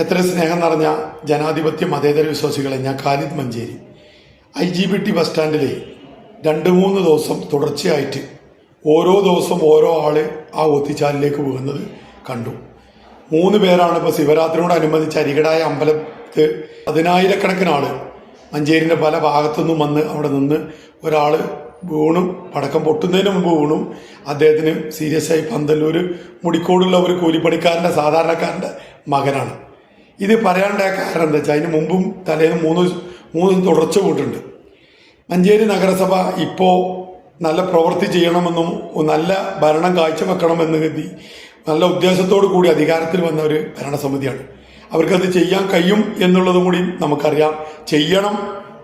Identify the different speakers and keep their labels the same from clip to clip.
Speaker 1: എത്ര സ്നേഹം നിറഞ്ഞ ജനാധിപത്യ മതേതര വിശ്വാസികളെ ഞാൻ Khalid Manjeri. I G B T bus സ്റ്റാൻഡിൽ രണ്ട് മൂന്ന് ദിവസം തുടർച്ചയായിട്ട് ഓരോ ദിവസം ഓരോ ആൾ ആ ഒത്തിച്ചാലിലേക്ക് പോകുന്നത് കണ്ടു. മൂന്ന് പേരാണ് ഇപ്പോൾ ശിവരാത്രിയോടനുബന്ധിച്ച് അരികടായ അമ്പലത്ത് പതിനായിരക്കണക്കിന് ആൾ മഞ്ചേരിന്റെ പല ഭാഗത്തുനിന്നും വന്ന് അവിടെ നിന്ന് ഒരാൾ വീണു പടക്കം പൊട്ടുന്നതിന് മുമ്പ് വീണു അദ്ദേഹത്തിന് സീരിയസ് ആയി പന്തല്ലൂർ മുടിക്കോടുള്ള ഒരു കൂലിപ്പണിക്കാരന്റെ സാധാരണക്കാരന്റെ മകനാണ്. ഇത് പറയാനുണ്ടായ കാരണം എന്താ വെച്ചാൽ അതിന് മുമ്പും തലേന്ന് മൂന്ന് മൂന്ന് തുടർച്ച കൂട്ടുണ്ട്. മഞ്ചേരി നഗരസഭ ഇപ്പോൾ നല്ല പ്രവൃത്തി ചെയ്യണമെന്നും നല്ല ഭരണം കാഴ്ചവെക്കണമെന്ന് കരുതി നല്ല ഉദ്ദേശത്തോടു കൂടി അധികാരത്തിൽ വന്ന ഒരു ഭരണസമിതിയാണ്. അവർക്കത് ചെയ്യാൻ കഴിയും എന്നുള്ളതും കൂടി നമുക്കറിയാം. ചെയ്യണം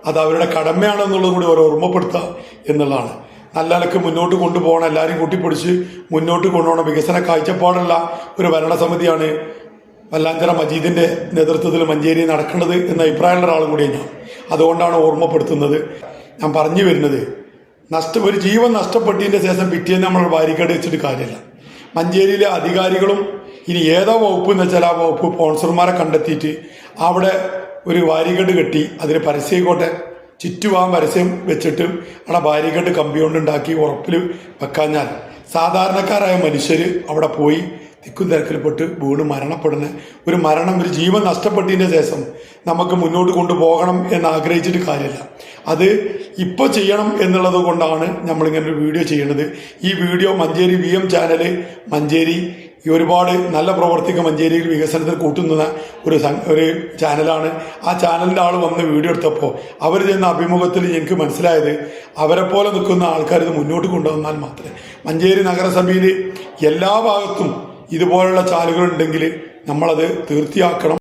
Speaker 1: അത് അവരുടെ കടമയാണെന്നുള്ളതും കൂടി അവർ ഓർമ്മപ്പെടുത്തുക എന്നുള്ളതാണ്. നല്ല നിലയ്ക്ക് മുന്നോട്ട് കൊണ്ടുപോകണം എല്ലാവരും കൂട്ടിപ്പിടിച്ച് മുന്നോട്ട് കൊണ്ടുപോകണം. വികസന കാഴ്ചപ്പാടുള്ള ഒരു ഭരണസമിതിയാണ് വല്ലാഞ്ചിറ മജീദിന്റെ നേതൃത്വത്തിൽ മഞ്ചേരി നടക്കുന്നത് എന്ന അഭിപ്രായമുള്ള ഒരാളും കൂടിയാണ് ഞാൻ. അതുകൊണ്ടാണ് ഓർമ്മപ്പെടുത്തുന്നത്. ഞാൻ പറഞ്ഞു വരുന്നത് നഷ്ട ഒരു ജീവൻ നഷ്ടപ്പെട്ടതിന്റെ ശേഷം പിറ്റേന്ന് നമ്മൾ ബാരിക്കേഡ് വെച്ചിട്ട് കാര്യമില്ല. മഞ്ചേരിയിലെ അധികാരികളും ഇനി ഏതോ വകുപ്പ് എന്ന് വെച്ചാൽ ആ വകുപ്പ് സ്പോൺസർമാരെ കണ്ടെത്തിയിട്ട് അവിടെ ഒരു ബാരിക്കേഡ് കെട്ടി അതിന് പരസ്യമായിക്കോട്ടെ ചുറ്റുവാൻ പരസ്യം വെച്ചിട്ട് അവിടെ ബാരിക്കേഡ് കമ്പി കൊണ്ടുണ്ടാക്കി ഉറപ്പിൽ വെക്കാഞ്ഞാൽ. സാധാരണക്കാരായ മനുഷ്യർ അവിടെ പോയി തിക്കും തിരക്കിൽപ്പെട്ട് വീണ് മരണപ്പെടുന്ന ഒരു മരണം ഒരു ജീവൻ നഷ്ടപ്പെട്ടതിന്റെ ശേഷം നമുക്ക് മുന്നോട്ട് കൊണ്ടുപോകണം എന്ന് ആഗ്രഹിച്ചിട്ട് കാര്യമില്ല. അത് ഇപ്പോൾ ചെയ്യണം എന്നുള്ളത് കൊണ്ടാണ് നമ്മളിങ്ങനെ ഒരു വീഡിയോ ചെയ്യുന്നത്. ഈ video Manjeri V M channel Manjeri ഈ ഒരുപാട് നല്ല പ്രവർത്തിക്ക് മഞ്ചേരിയിൽ വികസനത്തിൽ കൂട്ടുന്ന ഒരു ഒരു ചാനലാണ്. ആ ചാനലിന്റെ ആൾ വന്ന് വീഡിയോ എടുത്തപ്പോൾ അവർ ചെയ്യുന്ന അഭിമുഖത്തിൽ എനിക്ക് മനസ്സിലായത് അവരെ പോലെ നിൽക്കുന്ന ആൾക്കാർ ഇത് മുന്നോട്ട് കൊണ്ടുവന്നാൽ മാത്രമേ. മഞ്ചേരി നഗരസഭയിൽ എല്ലാ ഭാഗത്തും ഇതുപോലുള്ള ചാലുകൾ ഉണ്ടെങ്കിൽ നമ്മളത് തീർത്തിയാക്കണം.